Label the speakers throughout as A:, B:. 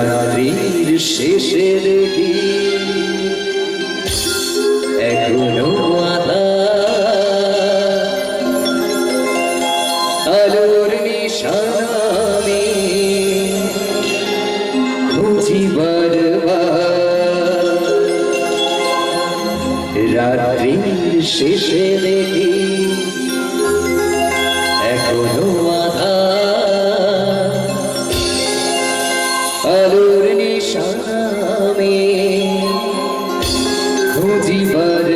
A: রাত্রির শেষে দেখি এখনও আলোর নিশানামি খুঁজি বারবার। রাত্রির শেষে দেখি হবে। খুঁজিবার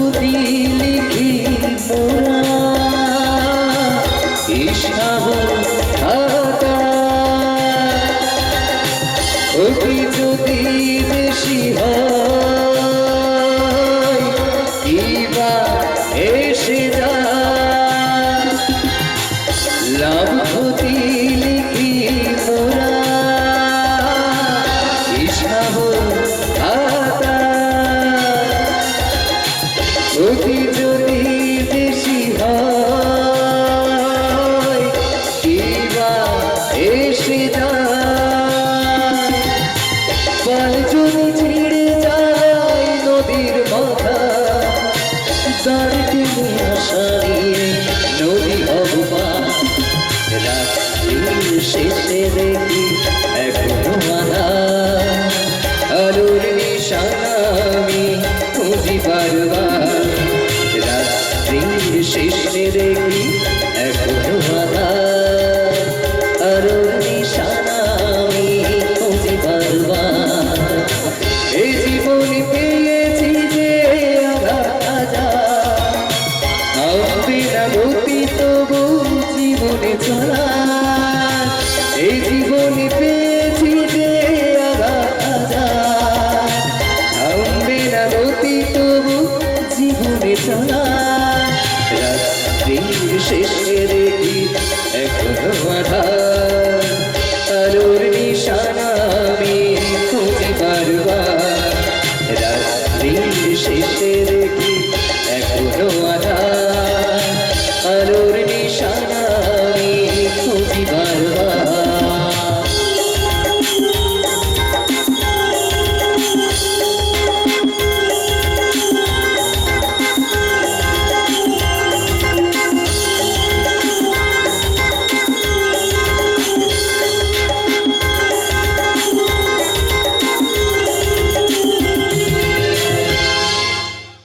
A: स्तुति শেষে দেখি এখনও আনা আলোর নিশানা আমি খুঁজি দেখি